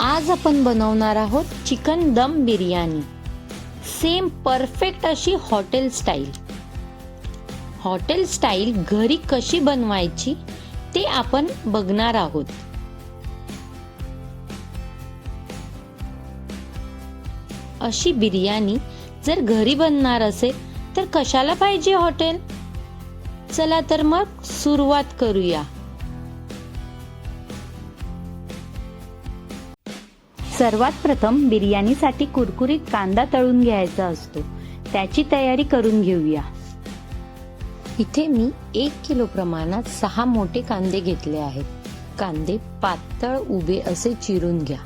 आज आपण बनवणार आहोत chicken dum biryani. Same perfect अशी हॉटेल स्टाईल. हॉटेल स्टाईल घरी कशी बनवायची ते आपण बघणार आहोत. अशी बिर्याणी जर घरी बनणार असेल तर कशाला पाहिजे हॉटेल? चला तर मग सुरुवात करूया. सर्वात प्रथम बिर्याणीसाठी कुरकुरीत कांदा तळून घ्यायचा असतो. त्याची तयारी करून घेऊया. इथे मी एक किलो प्रमाणात सहा मोठे कांदे घेतले आहेत. कांदे पातळ उभे असे चिरून घ्या.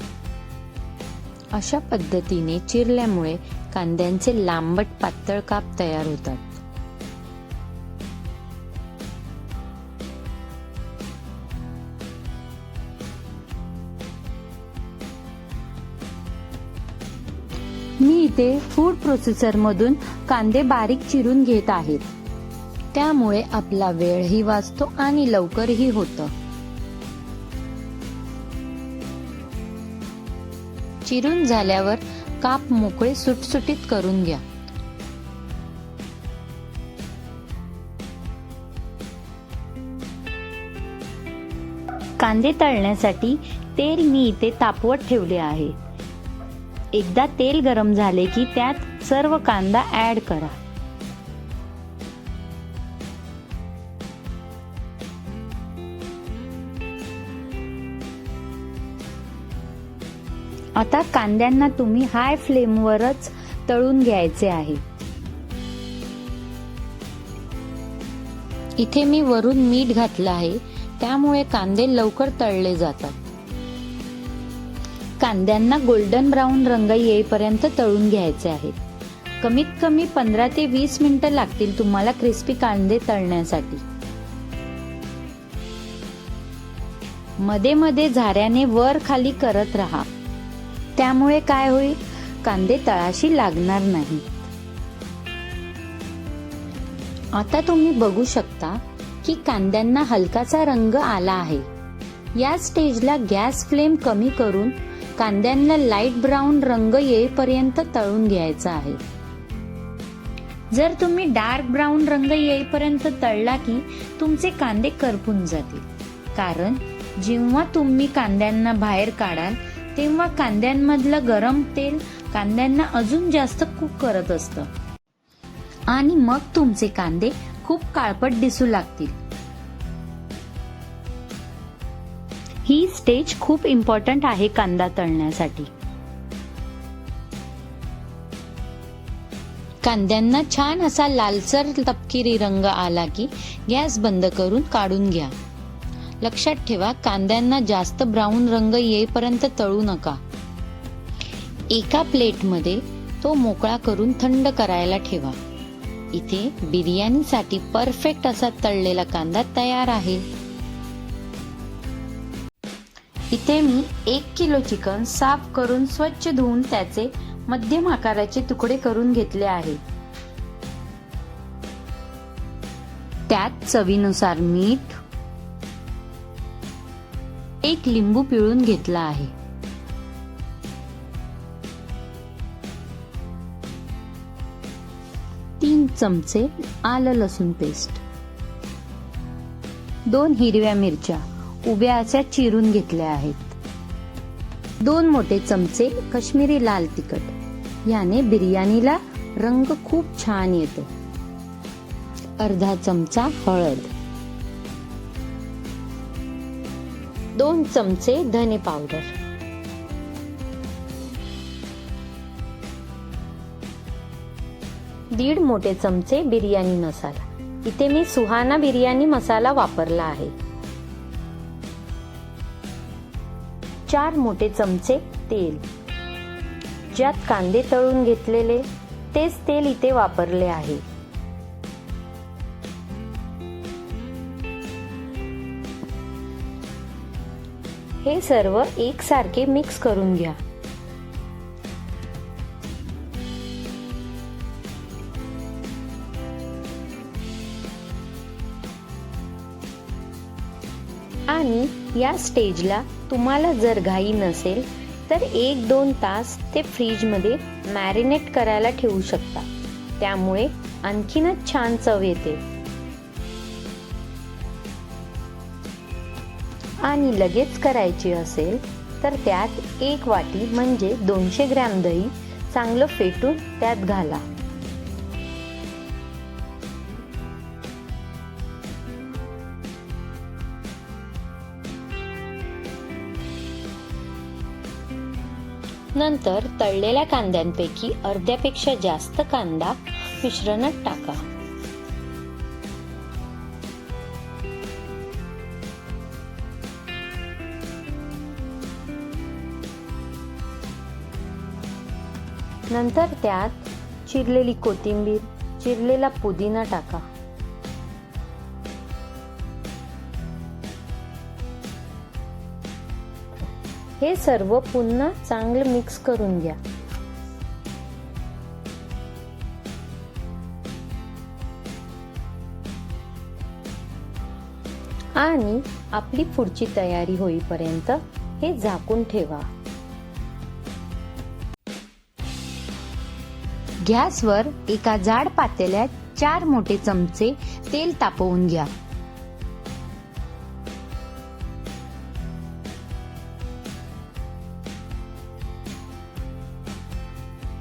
अशा पद्धतीने चिरल्यामुळे कांद्यांचे लांबट पातळ काप तयार होतात. इथे फूड प्रोसेसर मधून कांदे बारीक चिरून घेत आहेत. त्यामुळे आपला वेळही वाचतो आणि लवकरही होतं. चिरून झाल्यावर काप मोकळे सुटसुटीत करून घ्या. कांदे तळण्यासाठी तेल मी इथे तापवत ठेवले आहे. एकदा तेल गरम झाले की त्यात सर्व कांदा ऍड करा. आता कांद्यांना तुम्ही हाय फ्लेमवरच तळून घ्यायचे आहे. इथे मी वरून मीठ घातलं आहे त्यामुळे कांदे लवकर तळले जातात. कांद्यांना गोल्डन ब्राऊन रंग येईपर्यंत तळून घ्यायचे आहेत. कमीत कमी पंधरा ते वीस मिनिटं लागतील तुम्हाला क्रिस्पी कांदे तळण्यासाठी. मध्ये मध्ये झाऱ्याने वर खाली करत राहा. त्यामुळे काय होईल? कांदे तळाशी लागणार नाही आता तुम्ही बघू शकता की कांद्यांना हलकाचा रंग आला आहे. या स्टेजला गॅस फ्लेम कमी करून कांद्यांना लाइट ब्राऊन रंग येईपर्यंत तळून घ्यायचा आहे. जर तुम्ही डार्क ब्राऊन रंग येईपर्यंत तळला की तुमचे कांदे करपून जातील. कारण जेव्हा तुम्ही कांद्यांना बाहेर काढाल तेव्हा कांद्यांमधलं गरम तेल कांद्यांना अजून जास्त कुक करत असतं. आणि मग तुमचे कांदे खूप काळपट दिसू लागतील. ही स्टेज खूप इम्पॉर्टंट आहे कांदा तळण्यासाठी. कांद्यांना छान असा लालसर तपकिरी रंग आला की गॅस बंद करून काढून घ्या. लक्षात ठेवा कांद्यांना जास्त ब्राऊन रंग येईपर्यंत तळू नका. एका प्लेटमध्ये तो मोकळा करून थंड करायला ठेवा. इथे बिर्याणीसाठी परफेक्ट असा तळलेला कांदा तयार आहे. इथे मी एक किलो चिकन साफ करून स्वच्छ धुवून त्याचे मध्यम आकाराचे तुकडे करून घेतले आहे. त्यात चवीनुसार मीठ एक लिंबू पिळून घेतला आहे. तीन चमचे आलं लसूण पेस्ट दोन हिरव्या मिरच्या उभ्या अशा चिरून घेतल्या आहेत. दोन मोठे चमचे कश्मीरी लाल तिखट. याने बिर्याणीला रंग खूप छान येतो. अर्धा चमचा हळद. दोन चमचे धने पावडर. दीड मोठे चमचे बिर्याणी मसाला. इथे मी सुहाना बिर्याणी मसाला वापरला आहे. चार मोठे चमचे तेल. ज्यात कांदे तळून घेतलेले तेच तेल इथे वापरले आहे. हे सर्व एकसारखे मिक्स करून घ्या. आणि या स्टेजला तुम्हाला जर घाई नसेल तर एक दोन तास ते फ्रीजमध्ये मॅरिनेट करायला ठेवू शकता. त्यामुळे आणखीनच छान चव येते. आणि लगेच करायची असेल तर त्यात एक वाटी म्हणजे दोनशे ग्रॅम दही चांगलं फेटून त्यात घाला. नंतर तळलेल्या कांद्यांपैकी अर्ध्यापेक्षा जास्त कांदा मिश्रणात टाका. नंतर त्यात चिरलेली कोथिंबीर चिरलेला पुदिना टाका. हे सर्व पुन्हा चांगलं मिक्स करून घ्या. आणि आपली पुढची तयारी होईपर्यंत हे झाकून ठेवा. गॅसवर एका जाड पातेल्यात चार मोठे चमचे तेल तापवून घ्या.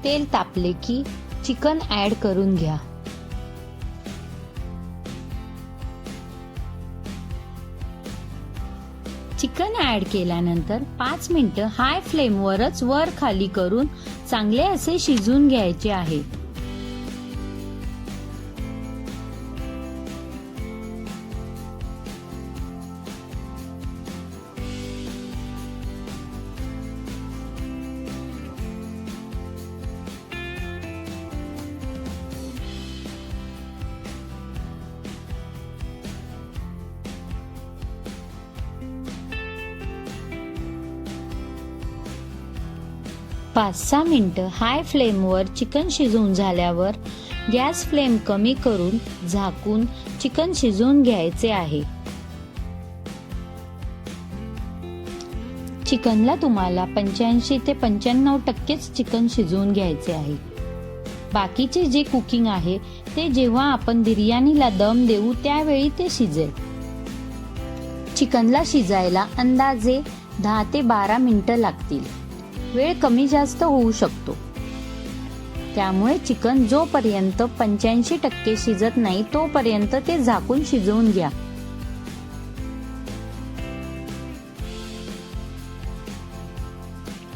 तेल तापले की चिकन ऍड करून घ्या. चिकन ऍड केल्यानंतर पाच मिनिटं हाय फ्लेमवरच वर खाली करून चांगले असे शिजून घ्यायचे आहे. पाच सहा मिनटं हाय फ्लेमवर चिकन शिजवून झाल्यावर गॅस फ्लेम कमी करून झाकून चिकन शिजवून घ्यायचे आहे. चिकनला तुम्हाला पंच्याऐंशी ते पंच्याण्णव टक्केच चिकन शिजवून घ्यायचे आहे. बाकीचे जे कुकिंग आहे ते जेव्हा आपण बिर्याणीला दम देऊ त्यावेळी ते शिजेल. चिकनला शिजायला अंदाजे दहा ते बारा मिनिटं लागतील. वेळ कमी जास्त होऊ शकतो. त्यामुळे चिकन जोपर्यंत पंच्याऐंशी टक्के शिजत नाही तोपर्यंत ते झाकून शिजवून घ्या.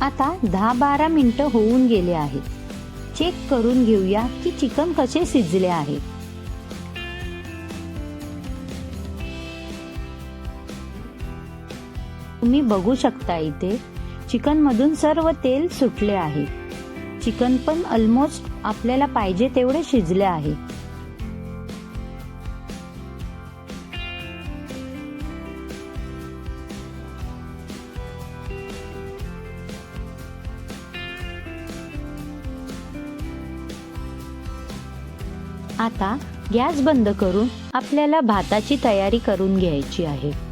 आता दहा बारा मिनिटं होऊन गेले आहेत. चेक करून घेऊया की चिकन कसे शिजले आहे. तुम्ही बघू शकता इथे चिकन मधून सर्व तेल सुटले आहे. चिकन पण ऑलमोस्ट आपल्याला पाहिजे तेवढे शिजले आहे. आता गॅस बंद करून आपल्याला भाताची तयारी करून घ्यायची आहे.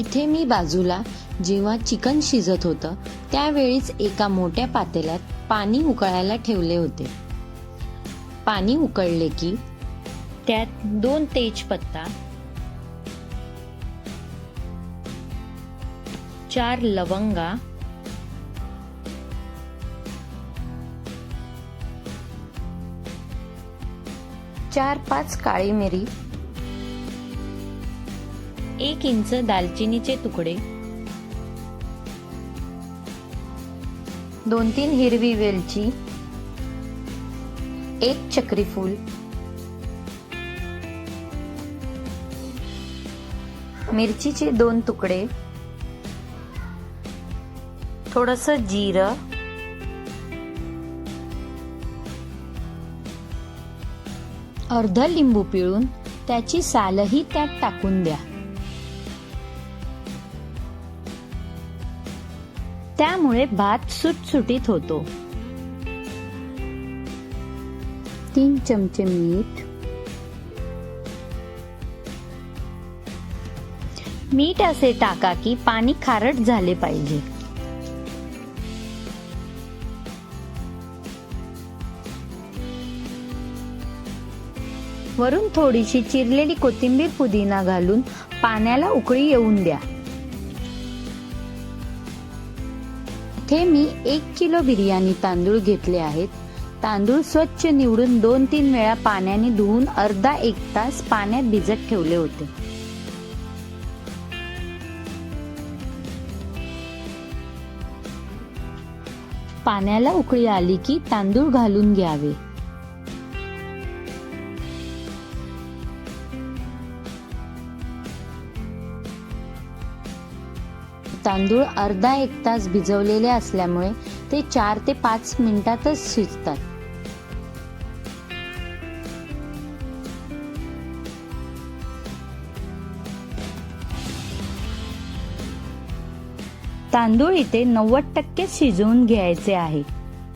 इथे मी बाजूला जेव्हा चिकन शिजत होतं त्यावेळीच एका मोठ्या पातेल्यात पाणी उकळायला ठेवले होते. पाणी उकळले की त्यात दोन तेजपत्ता चार लवंगा चार पाच काळी मिरी एक इंच दालचिनीचे तुकडे. दोन तीन हिरवी वेलची. एक चक्रीफूल मिरचीचे दोन तुकडे. थोडस जिरं. अर्ध लिंबू पिळून त्याची सालही त्यात टाकून द्या. त्यामुळे भात सुटसुटीत होतो. तीन चमचे मीठ. मीठ असे टाका की पाणी खारट झाले पाहिजे. वरून थोडीशी चिरलेली कोथिंबीर पुदिना घालून पाण्याला उकळी येऊन द्या. इथे मी एक किलो बिर्याणी तांदूळ घेतले आहेत. तांदूळ स्वच्छ निवडून दोन तीन वेळा पाण्याने धुवून अर्धा एक तास पाण्यात भिजत ठेवले होते. पाण्याला उकळी आली की तांदूळ घालून घ्यावे. तांदूळ अर्धा एक तास भिजवलेले असल्यामुळे ते चार ते पाच मिनिटातच शिजतात. तांदूळ इथे नव्वद टक्के शिजवून घ्यायचे आहे.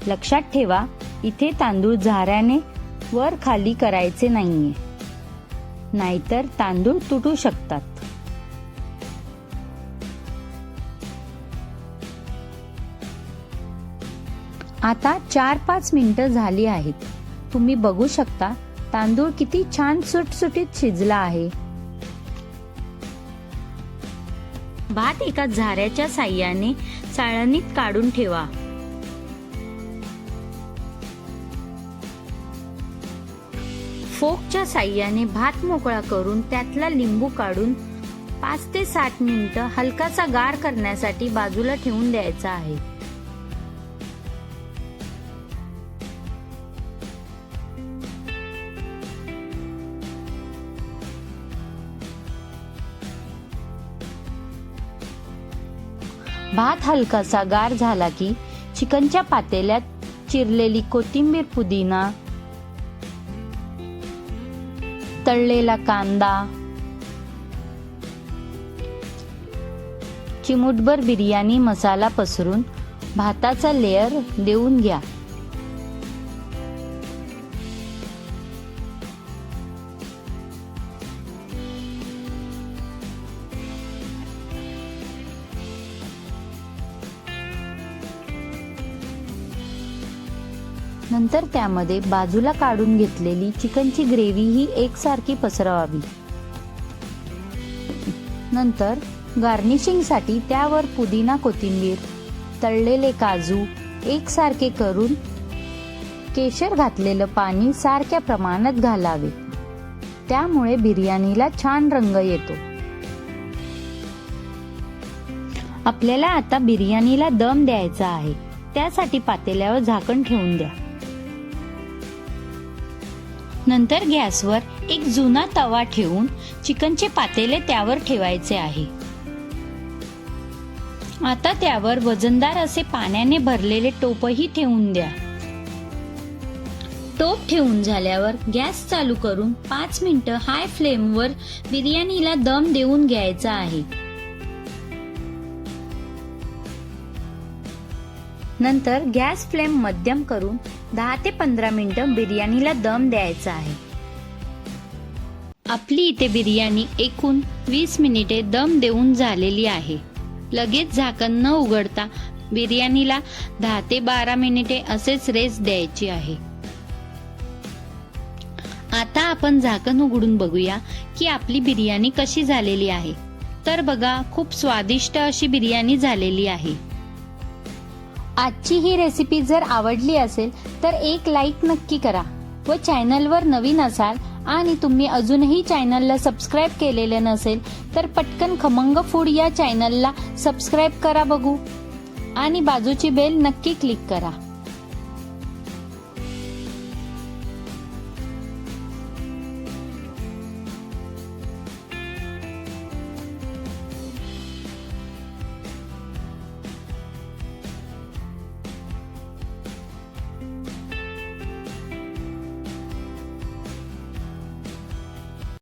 लक्षात ठेवा इथे तांदूळ झाऱ्याने वर खाली करायचे नाहीये. नाहीतर तांदूळ तुटू शकतात. आता चार पाच मिनिटं झाली आहेत. तुम्ही बघू शकता तांदूळ किती छान सुटसुटीत शिजला आहे. भात एका झाऱ्याच्या साह्याने चाळणीत काढून ठेवा. फोकच्या साह्याने भात मोकळा करून त्यातला लिंबू काढून पाच ते सात मिनिटं हलकासा गार करण्यासाठी बाजूला ठेवून द्यायचा आहे. भात हलकासा गार झाला की चिकनच्या पातेल्यात चिरलेली कोथिंबीर पुदिना तळलेला कांदा चिमुटभर बिर्याणी मसाला पसरून भाताचा लेअर देऊन घ्या. नंतर त्यामध्ये बाजूला काढून घेतलेली चिकनची ग्रेव्ही ही एकसारखी पसरवावी. नंतर गार्निशिंगसाठी त्यावर पुदिना कोथिंबीर तळलेले काजू एकसारखे करून केशर घातलेलं पाणी सारख्या प्रमाणात घालावे. त्यामुळे बिर्याणीला छान रंग येतो. आपल्याला आता बिर्याणीला दम द्यायचा आहे. त्यासाठी पातेल्यावर झाकण ठेवून द्या. नंतर गॅसवर एक जुना तवा ठेवून चिकनचे पातेले त्यावर ठेवायचे आहे. आता त्यावर वजनदार असे पाण्याने भरलेले टोपही ठेवून द्या. टोप ठेवून झाल्यावर गॅस चालू करून पाच मिनिटं हाय फ्लेमवर बिर्याणीला दम देऊन घ्यायचा आहे. नंतर गॅस फ्लेम मध्यम करून दहा ते पंधरा मिनिटं बिर्याणीला दम द्यायचा आहे. आपली इथे बिर्याणी एकूण वीस मिनिटे दम देऊन झालेली आहे. लगेच झाकण न उघडता बिर्याणीला दहा ते बारा मिनिटे असेच रेस द्यायची आहे. आता आपण झाकण उघडून बघूया की आपली बिर्याणी कशी झालेली आहे. तर बघा खूप स्वादिष्ट अशी बिर्याणी झालेली आहे. आजची ही रेसिपी जर आवडली असेल तर एक लाईक नक्की करा व चॅनलवर नवीन असाल आणि तुम्ही अजूनही चॅनलला सबस्क्राईब केलेले नसेल तर पटकन खमंग फूड या चॅनलला सबस्क्राईब करा बघू. आणि बाजूची बेल नक्की क्लिक करा.